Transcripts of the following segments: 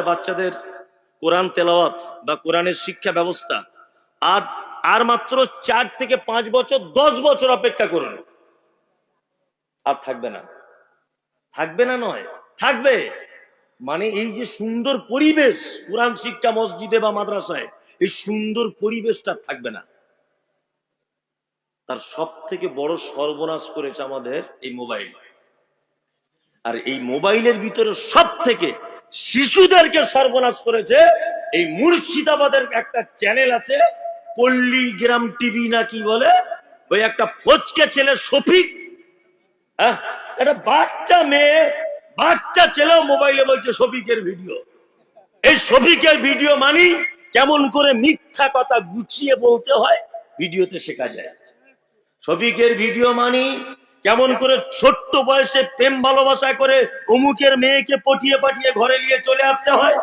আপনাদের বাচ্চাদের কোরআন তেলাওয়াত বা কোরআনের শিক্ষা ব্যবস্থা আর আর মাত্র চার থেকে পাঁচ বছর, দশ বছর অপেক্ষা করুন। আর থাকবে না। থাকবে না নয়, থাকবে। মানে এই যে সুন্দর পরিবেশ কোরআন শিক্ষা মসজিদে বা মাদ্রাসায়, এই সুন্দর পরিবেশটা থাকবে না। তার সব থেকে বড় সর্বনাশ করেছে আমাদের এই মোবাইল। আর এই মোবাইলের ভিতরে সব থেকে শিশুদেরকে সর্বনাশ করেছে। এই মুর্শিদাবাদের একটা চ্যানেল আছে পল্লীগ্রাম টিভি না কি বলে? ওই একটা ফচকে ছেলে শফিক। হ্যাঁ, বাচ্চা মেয়ে বাচ্চা ছেলেও মোবাইলে বলছে শফিকের ভিডিও এই শফিকের ভিডিও মানি কেমন করে মিথ্যা কথা গুছিয়ে বলতে হয় ভিডিওতে শেখা যায়। শফিকের ভিডিও মানি কেমন করে ছোট্ট বয়সে প্রেম ভালোবাসা করে অমুকের মেয়েকে পটিয়ে পাঠিয়ে ঘরে নিয়ে চলে আসতে হয়?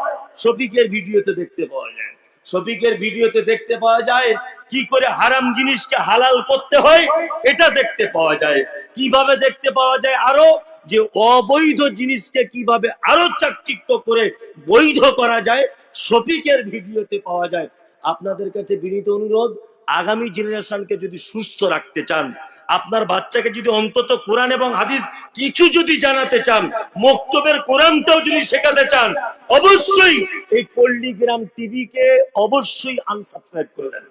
শফিকের ভিডিওতে দেখতে পাওয়া যায়। শফিকের ভিডিওতে দেখতে পাওয়া যায় কি করে হারাম জিনিসকে হালাল করতে হয়, এটা দেখতে পাওয়া যায়। কীভাবে দেখতে পাওয়া যায় আরও? যে অবৈধ জিনিসকে কীভাবে আরও চাকচিক্য করে বৈধ করা যায়, শফিকের ভিডিওতে পাওয়া যায়। আপনাদের কাছে বিনীত অনুরোধ আগামী জেনারেশনকে যদি সুস্থ রাখতে চান, আপনার বাচ্চাকে যদি অন্তত কোরআন এবং হাদিস কিছু যদি জানাতে চান, মক্তবের কোরআনটাও যদি শেখাতে চান, অবশ্যই এই পল্লীগ্রাম টিভিকে অবশ্যই আনসাবস্ক্রাইব করে দেন।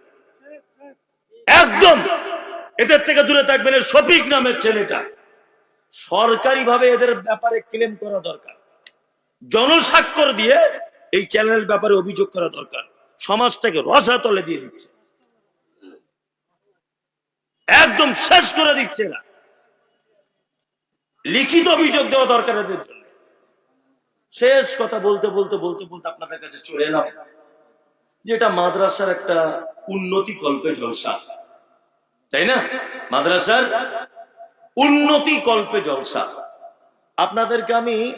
একদম! এদের থেকে দূরে থাকবেন শফিক নামের ছেলেটা। সরকারি ভাবে এদের ব্যাপারে ক্লেম করা দরকার। জনস্বাক্ষর দিয়ে এই চ্যানেলের ব্যাপারে অভিযোগ করা দরকার। সমাজটাকে রসাতলে দিয়ে দিচ্ছে। একদম শেষ করে দিচ্ছে না। লিখিত অভিযোগ দেওয়া দরকার এদের জন্য। শেষ কথা বলতে বলতে বলতে বলতে আপনাদের কাছে চলে এলাম। যেটা মাদ্রাসার একটা উন্নতি কল্পে জলসা। তাই না? মাদ্রাসার উন্নতি কল্পে জলসা। আপনাদেরকে আমি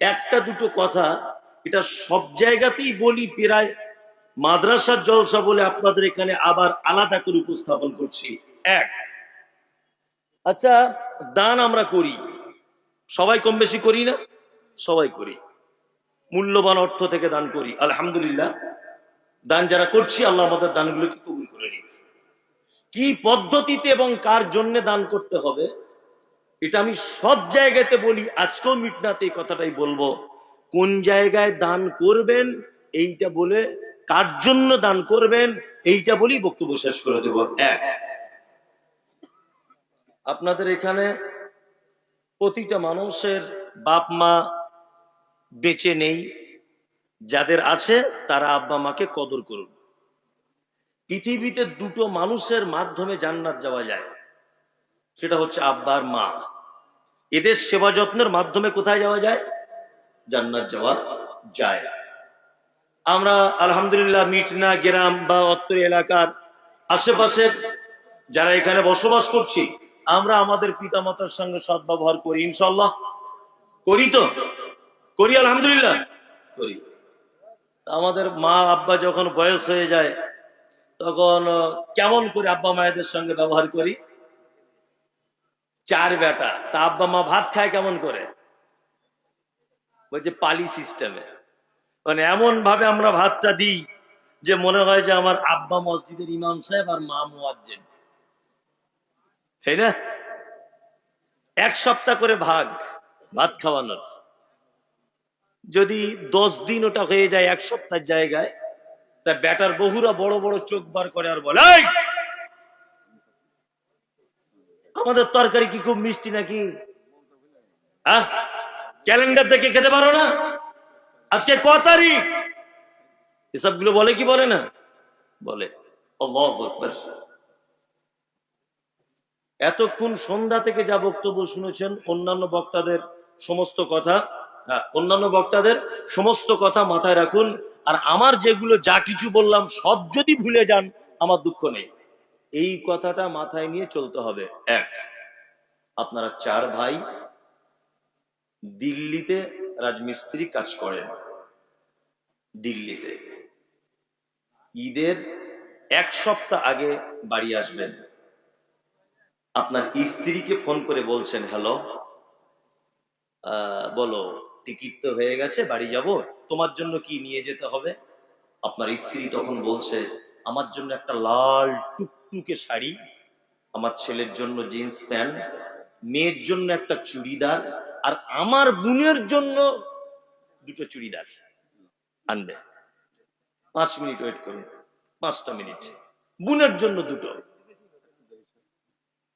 একটা দুটো কথা, এটা সব জায়গাতেই বলি প্রায়, মাদ্রাসার জলসা বলে আপনাদের এখানে আবার আলাদা করে উপস্থাপন করছি। এক আচ্ছা দান আমরা করি। সবাই কম বেশি করি না? সবাই করি। মূল্যবান অর্থ থেকে দান করি, আলহামদুলিল্লাহ। দান যারা করছি, আল্লাহ আমাদের দানগুলোকে কবুল করে নিন কি পদ্ধতিতে এবং কার জন্য দান করতে হবে, এটা আমি সব জায়গাতে বলি, আজকেও মিটনাতে এই কথাটাই বলব। কোন জায়গায় দান করবেন, এইটা বলে কার জন্য দান করবেন, এইটা বলেই বক্তব্য শেষ করে দেব। এক আপনাদের এখানে প্রতিটা মানুষের বাপ মা বেঁচে নেই, যাদের আছে তারা আব্বা মাকে কদর করুন। পৃথিবীতে দুটো মানুষের মাধ্যমে জান্নাত যাওয়া যায়, সেটা হচ্ছে আব্বার মা। এদের সেবা যত্নের মাধ্যমে কোথায় যাওয়া যায়? জান্নাত যাওয়া যায়। আমরা আলহামদুলিল্লাহ মিটনা, গ্রাম বা অত্র এলাকার আশেপাশের যারা এখানে বসবাস করছি আমরা আমাদের পিতামাতার সঙ্গে সদ্ব্যবহার করি ইনশাল্লাহ করি তো? করি, আলহামদুলিল্লাহ। করি। আমাদের মা, আব্বা যখন বয়স হয়ে যায়, তখন কেমন করে আব্বা মায়েদের সঙ্গে ব্যবহার করি? চার বেটা। তা আব্বা মা ভাত খায় কেমন করে? বলছে পালি সিস্টেমে। মানে এমন ভাবে আমরা ভাতটা দিই যে মনে হয় যে আমার আব্বা মসজিদের ইমাম সাহেব আর মা মুয়াজ্জেন। তাই না? এক সপ্তাহ করে ভাগ, ভাত খাওয়ানোর। যদি দশ দিন ওটা হয়ে যায় এক সপ্তাহের জায়গায়, তা ব্যাটার বহুরা বড় বড় চোখ বার করে আর বলে আমাদের তরকারি কি খুব মিষ্টি নাকি? আহ? ক্যালেন্ডার দেখে খেতে পারো না? আজকে ক তারিখ? এসবগুলো বলে কি বলে না? বলে আকবার। এতক্ষণ সন্ধ্যা থেকে যা বক্তব্য শুনেছেন অন্যান্য বক্তাদের সমস্ত কথা হ্যাঁ, অন্যান্য বক্তাদের সমস্ত কথা মাথায় রাখুন। আর আমার যেগুলো যা কিছু বললাম সব যদি ভুলে যান আমার দুঃখ নেই। এই কথাটা মাথায় নিয়ে চলতে হবে। এক আপনারা চার ভাই দিল্লিতে রাজমিস্ত্রি কাজ করেন। দিল্লিতে। ঈদের এক সপ্তাহ আগে বাড়ি আসবেন। আপনার স্ত্রীকে ফোন করে বলছেন, হ্যালো বলো, টিকিট তো হয়ে গেছে, বাড়ি যাব, তোমার জন্য কি নিয়ে যেতে হবে? আপনার স্ত্রী তখন বলছে, আমার জন্য একটা লাল টুকটুকে শাড়ি, আমার ছেলের জন্য জিন্স প্যান্ট, মেয়ের জন্য একটা চুড়িদার, আর আমার বোনের জন্য দুটো চুড়িদার আনবে। পাঁচ মিনিট ওয়েট করুন, পাঁচটা মিনিট। বোনের জন্য দুটো।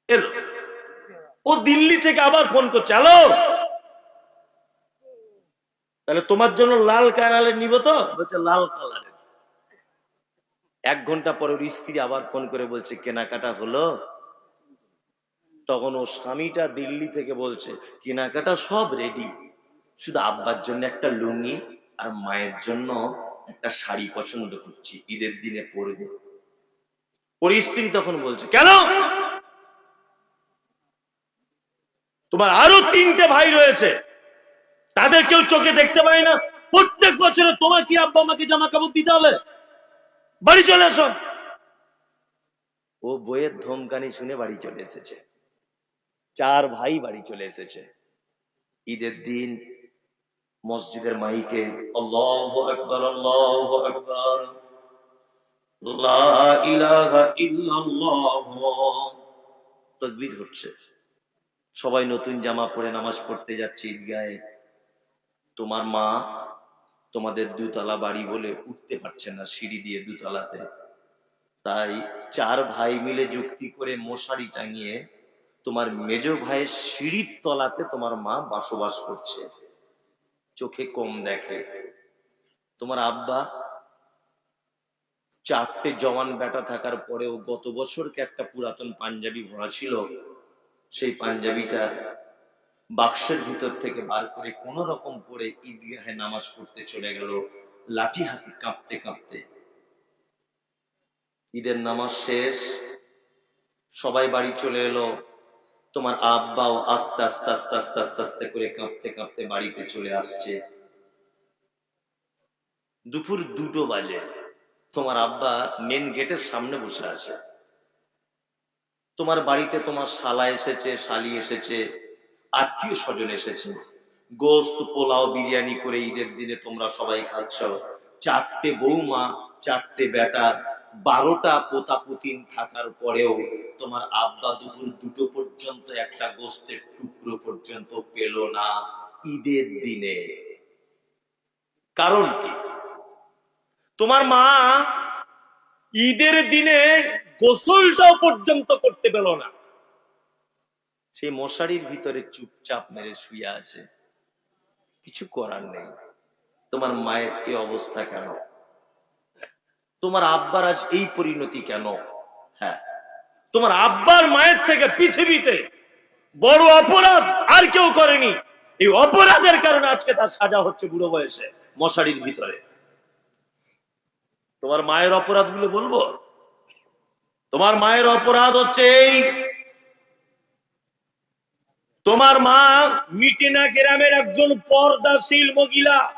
এলো। ও দিল্লি থেকে আবার ফোন করছে, হ্যালো? তাহলে তোমার জন্য লাল কালারের নিব তো? বলছে, লাল কালারের এক ঘণ্টা পরে ওর স্ত্রী আবার ফোন করে বলছে, কেনাকাটা হলো? তখন ও স্বামীটা দিল্লি থেকে বলছে, কেনাকাটা সব রেডি শুধু আব্বার জন্য একটা লুঙ্গি আর মায়ের জন্য একটা শাড়ি পছন্দ করছি, ঈদের দিনে পরবে। ওর স্ত্রী তখন বলছে, কেন? তোমার আরও তিনটে ভাই রয়েছে। তাদের কেউ চোখে দেখতে পায় না। প্রত্যেক বছরে তোমার কি আব্বা আমাকে জামা কাপড় দিতে হবে। বাড়ি চলে এসো। ও বইয়ের ধমকানি শুনে বাড়ি চলে এসেছে। চার ভাই বাড়ি চলে এসেছে। ঈদের দিন মসজিদের মাইকে আল্লাহ হচ্ছে। সবাই নতুন জামা পরে নামাজ পড়তে যাচ্ছে ঈদগাহে। তোমার মা তোমাদের দুতলা বাড়ি বলে উঠতে পারছে না সিঁড়ি দিয়ে দুতলাতে। তাই চার ভাই মিলে যুক্তি করে মশারি টাঙিয়ে তোমার মেজ ভাইয়ের সিঁড়ির তলাতে তোমার মা বসবাস করছে। চোখে কম দেখে। তোমার আব্বা চারটে জওয়ান বেটা থাকার পরেও গত বছরকে একটা পুরাতন পাঞ্জাবি ভরা ছিল। সেই পাঞ্জাবিটা বাক্সের ভিতর থেকে বার করে কোন রকম করে ঈদগাহে নামাজ পড়তে চলে গেল, লাঠি হাতে কাঁপতে কাঁপতে। ঈদের নামাজ শেষ, সবাই বাড়ি চলে এলো। তোমার আব্বাও আস্তে আস্তে আস্তে আস্তে আস্তে আস্তে করে কাঁপতে কাঁপতে বাড়িতে চলে আসছে। দুপুর দুটো বাজে। তোমার আব্বা মেন গেটের সামনে বসে আছে। তোমার বাড়িতে তোমার শালা এসেছে, শালি এসেছে, আত্মীয় স্বজন এসেছে। গোস্ত, পোলাও, বিরিয়ানি করে ঈদের দিনে তোমরা সবাই খাচ্ছ। চারটে বৌমা, চারটে বেটা, বারোটা পোতা পুতিন থাকার পরেও তোমার আব্বা দুপুর দুটো পর্যন্ত একটা গোস্তের টুকরো পর্যন্ত পেল না ঈদের দিনে। কারণ কি? তোমার মা ঈদের দিনে গোসলটাও পর্যন্ত করতে পেল না। সেই মশারির ভিতরে চুপচাপ মেরে শুয়ে আছে। কিছু করার নেই। তোমার মায়ের এই অবস্থা কেন? তোমার আব্বার আজ এই পরিণতি কেন? হ্যাঁ তোমার আব্বার মায়ের থেকে পৃথিবীতে বড় অপরাধ আর কেউ করেনি। এই অপরাধের কারণে আজকে তার সাজা হচ্ছে বুড়ো বয়সে, মশারির ভিতরে। তোমার মায়ের অপরাধগুলো বলব? তোমার মায়ের অপরাধ হচ্ছে এই। তোমার মা মিটিনা গ্রামের একজন পর্দাশীল মহিলা।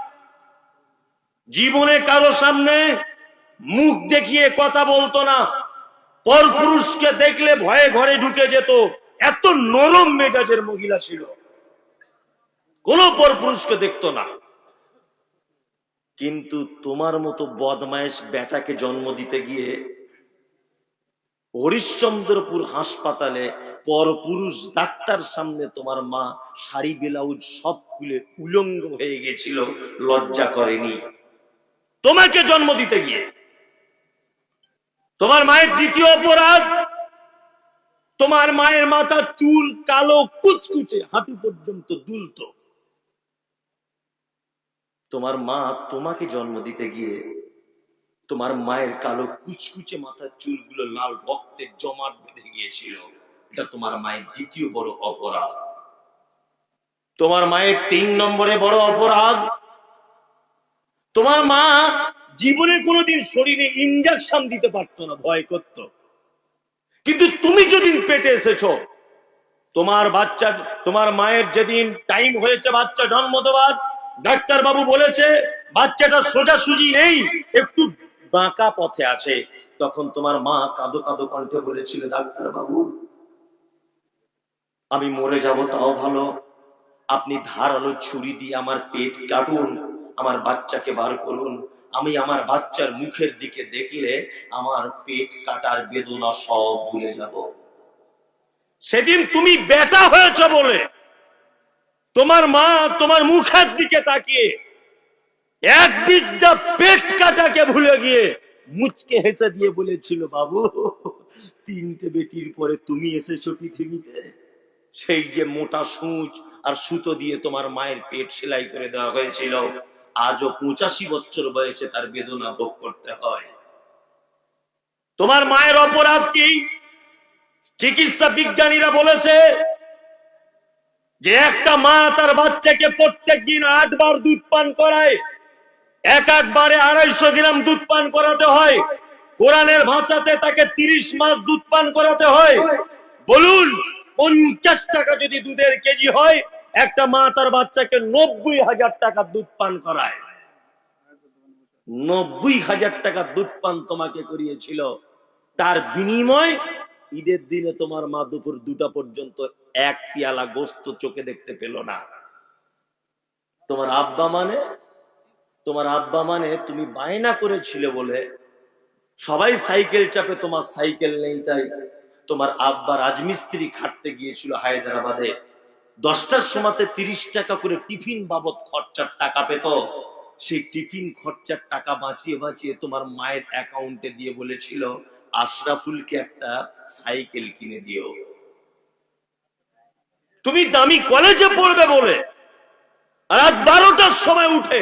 জীবনে কারও সামনে মুখ দেখিয়ে কথা বলতো না। পর পুরুষকে দেখলে ভয়ে ঘরে ঢুকে যেত। এত নরম মেজাজের মহিলা ছিল। কোন পর পুরুষকে দেখতো না। কিন্তু তোমার মতো বদমায়েশ বেটাকে জন্ম দিতে গিয়ে হরিশ্চন্দ্রপুর হাসপাতালে পরপুরুষ ডাক্তার সামনে তোমার মা শাড়ি ব্লাউজ সব খুলে উলঙ্গ হয়ে গেছিল, লজ্জা করেনি। তোমাকে জন্ম দিতে গিয়ে। তোমার মায়ের দ্বিতীয় অপরাধ, তোমার মায়ের মাথা চুল কালো কুচকুচে, হাঁটু পর্যন্ত দুলত। তোমার মা তোমাকে জন্ম দিতে গিয়ে তোমার মায়ের কালো কুচকুচে মাথার চুলগুলো লাল রক্তের জমাট বেঁধে গিয়েছিল। এটা তোমার মায়ের দ্বিতীয় বড় অপরাধ। তোমার মায়ের তিন নম্বরে বড় অপরাধ। তোমার মা জীবনে কোনোদিন শরীরে ইঞ্জেকশন দিতে পারতো না, ভয় করত। কিন্তু তুমি যেদিন পেটে এসেছ, তোমার বাচ্চা, তোমার মায়ের যেদিন টাইম হয়েছে বাচ্চা জন্ম দেওয়ার ডাক্তার বাবু বলেছে, বাচ্চাটা সোজাসুজি নেই, একটু বাঁকা পথে আছে। তখন তোমার মা কাঁদো কাঁদো কণ্ঠে বলেছিল, ডাক্তার বাবু, আমি মরে যাব, তাও ভালো। আপনি ধারালো ছুরি দিয়ে আমার পেট কাটুন, আমার বাচ্চাকে বার করুন। আমি আমার বাচ্চার মুখের দিকে দেখলে আমার পেট কাটার বেদনা সব ভুলে যাব। সেদিন তুমি বেটা হয়েছ বলে। তোমার মা তোমার মুখের দিকে তাকিয়ে এক বিদ্যা পেট কাটাকে ভুলে গিয়ে মুচকে হেসে দিয়ে বলেছিল, বাবু, তিনটে বেটির পরে তুমি এসেছ পৃথিবীতে। সেই যে মোটা সূচ আর সুতো দিয়ে তোমার মায়ের পেট সেলাই করে দেওয়া হয়েছিল, আজও পঁচাশি বছর বয়সে তার বেদনা ভোগ করতে হয়। তোমার মায়ের অপরাধ কি? চিকিৎসা বিজ্ঞানীরা বলেছে যে একটা মা তার বাচ্চাকে প্রত্যেক দিন আটবার দুধ পান করায় এক একবারে আড়াইশো গ্রাম দুধ পান করাতে হয়। কোরআনের ভাষাতে তাকে তিরিশ মাস দুধ পান করাতে হয়। বলুন, পঞ্চাশ টাকা যদি দুধের কেজি হয়, একটা মা তার বাচ্চাকে নব্বই হাজার টাকা দুধ পান করায়। নব্বই হাজার টাকা দুধ পান তোমাকে করিয়েছিল। তার বিনিময় ঈদের দিনে তোমার মা দুপুর দুটা পর্যন্ত এক পিয়ালা গোস্ত চোখে দেখতে পেল না। তোমার আব্বা মানে তোমার আব্বা মানে তুমি বায়না করেছিলে বলে। সবাই সাইকেল চাপে, তোমার সাইকেল নেই তাই। তোমার আব্বা রাজমিস্ত্রি খাটতে গিয়েছিল হায়দ্রাবাদে। দশটার সময়তে তিরিশ টাকা করে টিফিন বাবদ খরচার টাকা পেত। সেই টিফিন খরচার টাকা বাঁচিয়ে বাঁচিয়ে তোমার মায়ের অ্যাকাউন্টে দিয়ে বলেছিল, আশরাফুলকে একটা সাইকেল কিনে দিও। তুমি দামি কলেজে পড়বে বলে। রাত বারোটার সময় উঠে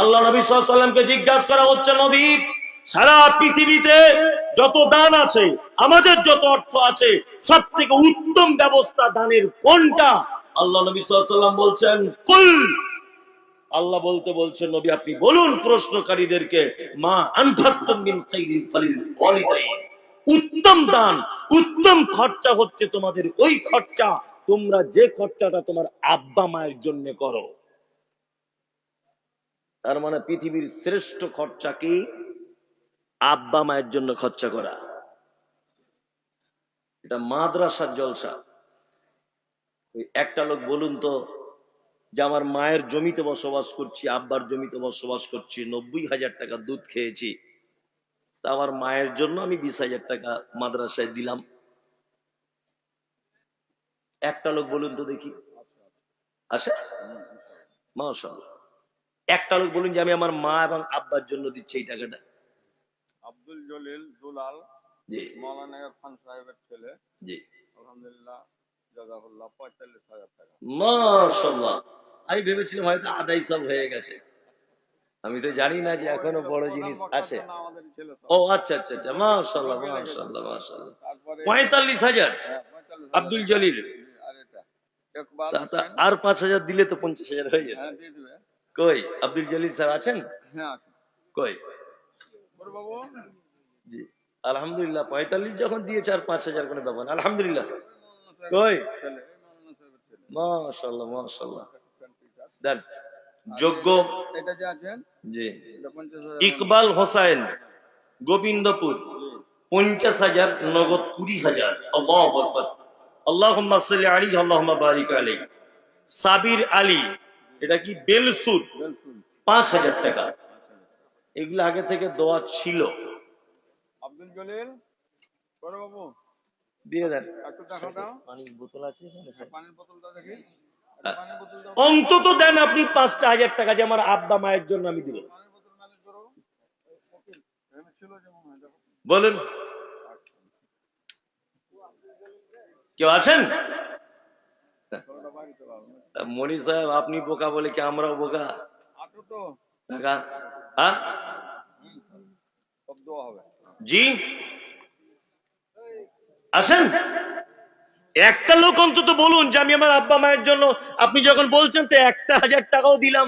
আল্লাহ নবী ওয়াসাল্লামকে জিজ্ঞাসা করা হচ্ছে, নবী, সারা পৃথিবীতে যত দান আছে, আমাদের যত অর্থ আছে সব থেকে উত্তম ব্যবস্থা দানের কোনটা? আল্লাহ নবী ওয়াসাল্লাম বলছেন, কুল। আল্লাহ বলতে বলছেন, নবী, আপনি বলুন প্রশ্নকারীদেরকে, মা আনফাক্তুম মিন খাইরিন উত্তম দান, উত্তম খরচা হচ্ছে তোমাদের ওই খরচা, তোমরা যে খরচাটা তোমার আব্বা মায়ের জন্য করো। তার মানে পৃথিবীর শ্রেষ্ঠ খরচা কি? আব্বা মায়ের জন্য খরচা করা। এটা মাদ্রাসার জলসা। একটা লোক বলুন তো যে, আমার মায়ের জমিতে বসবাস করছি, আব্বার জমিতে বসবাস করছি, নব্বই হাজার টাকা দুধ খেয়েছি। তা আমার মায়ের জন্য আমি বিশ হাজার টাকা মাদ্রাসায় দিলাম। একটা লোক বলুন তো দেখি। আসে? মাশাআল্লাহ। একটা লোক বলুন যে আমি আমার মা এবং আব্বার জন্য দিচ্ছি এই টাকাটা। আব্দুল জলিল দুলাল জি। মৌলানা খান সাহেবের ছেলে। জি। আলহামদুলিল্লাহ পঁয়তাল্লিশ হাজার টাকা। মাশাআল্লাহ। আমি ভেবেছিলাম হয়তো আদাই সব হয়ে গেছে। আমি তো জানি না যে এখনও বড় জিনিস আছে। ও আচ্ছা আচ্ছা আচ্ছা। মাশাআল্লাহ মাশাআল্লাহ মাশাআল্লাহ। তারপরে পঁয়তাল্লিশ হাজার? হ্যাঁ, 45 আব্দুল জলিল। আর পাঁচ হাজার দিলে তো পঞ্চাশ হাজার হয়ে যেত। হ্যাঁ কই? আব্দুল জলিল স্যার আছেন? হ্যাঁ কই? জি। আলহামদুলিল্লাহ পঁয়তাল্লিশ যখন দিয়েছে আর পাঁচ হাজার কোনো ব্যাপার আলহামদুলিল্লাহ। কই। দেন। যোগ্য। জি। ইকবাল হোসেন গোবিন্দপুর পঞ্চাশ হাজার নগদ কুড়ি হাজার। আল্লাহ আল্লাহুম্মা সাল্লি আলাইহি আল্লাহুম্মা বারিক আলাইহি। সাবির আলী এটা কি? বেলসুর। পাঁচ হাজার টাকা। এগুলো আগে থেকে দেওয়া ছিল। আব্দুল জলিল বাবু দিয়ে দেন। একটু টাকা দাও। পানির বোতল আছে পানির বোতলটা দেখি। অন্তত দেন আপনি পাঁচটা হাজার টাকা যে আমার আব্বা মায়ের জন্য আমি দিব। বলুন। কেউ আছেন? মনি সাহেব আপনি বোকা বলে কি আমরাও বোকা? টাকা হ্যাঁ? জি। আছেন একটা লোক অন্তত বলুন যে আমি আমার আব্বা মায়ের জন্য আপনি যখন বলছেন তো একটা হাজার টাকাও দিলাম।